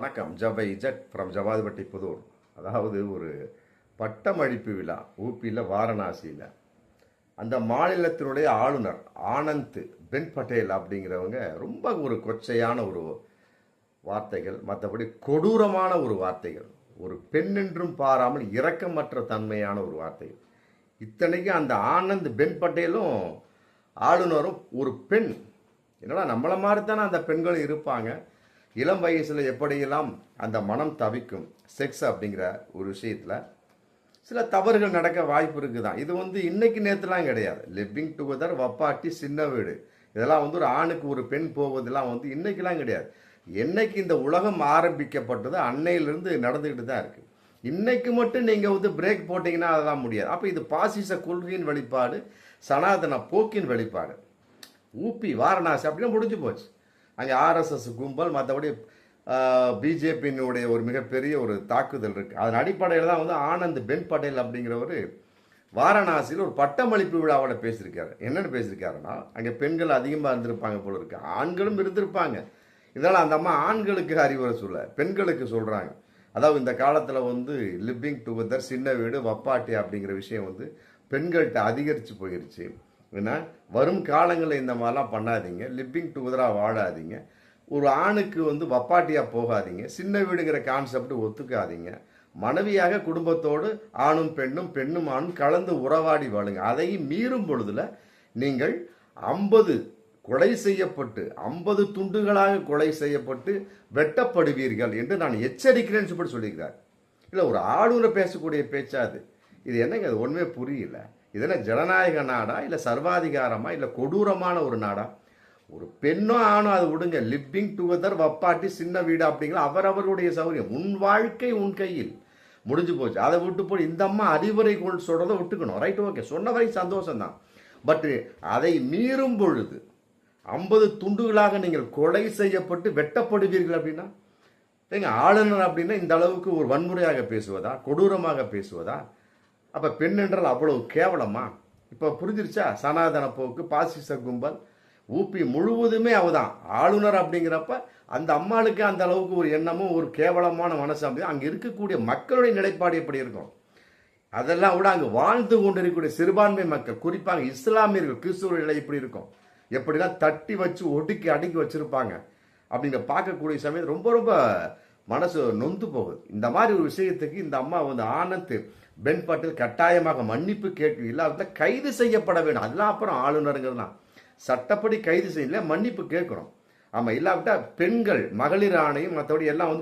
வணக்கம். ஜவை ஜட் ஃப்ரம் ஜவாதிபட்டி புதூர். அதாவது ஒரு பட்டமளிப்பு விழா ஊபியில் வாரணாசியில். அந்த மாநிலத்தினுடைய ஆளுநர் ஆனந்த் பென் பட்டேல் அப்படிங்கிறவங்க ரொம்ப ஒரு கொச்சையான ஒரு வார்த்தைகள் மற்றபடி கொடூரமான ஒரு வார்த்தைகள். ஒரு பெண் என்றும் பாராமல் இரக்கமற்ற தன்மையான ஒரு வார்த்தைகள். இத்தனைக்கும் அந்த ஆனந்த் பென் பட்டேலும் ஆளுநரும் ஒரு பெண். என்னடா நம்மளை மாதிரி தானே அந்த பெண்களும் இருப்பாங்க. இளம் வயசில் எப்படியெல்லாம் அந்த மனம் தவிக்கும்? செக்ஸ் அப்படிங்கிற ஒரு விஷயத்தில் சில தவறுகள் நடக்க வாய்ப்பு இருக்குது தான் இது வந்து இன்னைக்கு நேற்றுலாம் கிடையாது. லிவிங் டுகெதர் வப்பாட்டி சின்ன வீடு. இதெல்லாம் வந்து ஒரு ஆணுக்கு ஒரு பெண் போவதெல்லாம் வந்து இன்றைக்கெலாம் கிடையாது. என்னைக்கு இந்த உலகம் ஆரம்பிக்கப்பட்டது அன்னையிலிருந்து நடந்துக்கிட்டு தான் இருக்குது இன்னைக்கு மட்டும் நீங்கள் வந்து பிரேக் போட்டிங்கன்னா அதெல்லாம் முடியாது. அப்போ இது பாசிச கொள்கையின் வெளிப்பாடு சனாதன போக்கின் வெளிப்பாடு. ஊப்பி வாரணாசி அப்படின்னு முடிஞ்சு போச்சு. அங்கே ஆர்எஸ்எஸ் கும்பல் மற்றபடி பிஜேபியினுடைய ஒரு மிகப்பெரிய ஒரு தாக்குதல் இருக்குது அதன் அடிப்படையில் தான் வந்து ஆனந்த் பென் பட்டேல் அப்படிங்கிறவர் வாரணாசியில் ஒரு பட்டமளிப்பு விழாவோட பேசியிருக்காரு. என்னென்னு பேசியிருக்காருன்னா அங்கே பெண்கள் அதிகமாக இருந்திருப்பாங்க போல இருக்கு. ஆண்களும் இருந்திருப்பாங்க. இதனால் அந்த அம்மா ஆண்களுக்கு அறிவுரை சொல்ல பெண்களுக்கு சொல்கிறாங்க அதாவது இந்த காலத்தில் வந்து லிவிங் டுகெதர் சின்ன வீடு வப்பாட்டி அப்படிங்கிற விஷயம் வந்து பெண்கள்கிட்ட அதிகரித்து போயிருச்சு. ஏன்னா வரும் காலங்களில் இந்த மாதிரிலாம் பண்ணாதீங்க. லிப்பிங் டுகெதராக வாழாதீங்க. ஒரு ஆணுக்கு வந்து வப்பாட்டியாக போகாதீங்க. சின்ன வீடுங்கிற கான்செப்ட் ஒத்துக்காதீங்க. மனைவியாக குடும்பத்தோடு ஆணும் பெண்ணும் பெண்ணும் ஆணும் கலந்து உறவாடி வாழுங்க. அதையும் மீறும் பொழுதுல நீங்கள் ஐம்பது கொலை செய்யப்பட்டு ஐம்பது துண்டுகளாக கொலை செய்யப்பட்டு வெட்டப்படுவீர்கள் என்று நான் எச்சரிக்கிறேன்னு சொல்லி சொல்லியிருக்கிறார். இல்லை ஒரு ஆளுநர் பேசக்கூடிய பேச்சா அது? இது என்னங்க? அது ஒன்றுமே புரியல. இதெல்லாம் ஜனநாயக நாடா இல்லை சர்வாதிகாரமா இல்லை கொடூரமான ஒரு நாடா? ஒரு பெண்ணோ ஆணோ அது விடுங்க. லிவிங் டுகெதர் வப்பாட்டி சின்ன வீடு அப்படிங்கிற அவரவருடைய சௌகரியம். உன் வாழ்க்கை உன் கையில். முடிஞ்சு போச்சு. அதை விட்டு போய் இந்த அம்மா அறிவுரை கொள் சொல்கிறத விட்டுக்கணும். ரைட் ஓகே சொன்ன வரை சந்தோஷம்தான். பட் அதை மீறும் பொழுது ஐம்பது துண்டுகளாக நீங்கள் கொலை செய்யப்பட்டு வெட்டப்படுவீர்கள் அப்படின்னா? எங்கள் ஆளுநர் அப்படின்னா இந்த அளவுக்கு ஒரு வன்முறையாக பேசுவதா? கொடூரமாக பேசுவதா? அப்போ பெண் என்றால் அவ்வளவு கேவலமா? இப்போ புரிஞ்சிருச்சா? சனாதன போக்கு பாசிச கும்பல் ஊபி முழுவதுமே அவதான். ஆளுநர் அப்படிங்கிறப்ப அந்த அம்மாளுக்கு அந்த அளவுக்கு ஒரு எண்ணமும் ஒரு கேவலமான மனசு அப்படி அங்கே இருக்கக்கூடிய மக்களுடைய நிலைப்பாடு எப்படி இருக்கும்? அதெல்லாம் விட அங்கே வாழ்ந்து கொண்டிருக்கக்கூடிய சிறுபான்மை மக்கள் குறிப்பாக இஸ்லாமியர்கள் கிறிஸ்துவர்கள் எப்படி இருக்கும்? எப்படிலாம் தட்டி வச்சு ஒடுக்கி அடுக்கி வச்சுருப்பாங்க? அப்படிங்கிற பார்க்கக்கூடிய சமயம் ரொம்ப ரொம்ப மனசு நொந்து போகுது. இந்த மாதிரி ஒரு விஷயத்துக்கு இந்த அம்மா வந்து ஆனந்த் பென் பட்டேல் கட்டாயமாக மன்னிப்பு கேட்டு இல்லாத கைது செய்யப்பட வேண்டும். அதெல்லாம் அப்புறம் ஆளுநருங்கிறதுலாம் சட்டப்படி கைது செய்யல மன்னிப்பு கேட்குறோம். ஆமாம் இல்லாவிட்டால் பெண்கள் மகளிர் ஆணையம் மற்றபடி எல்லாம் வந்து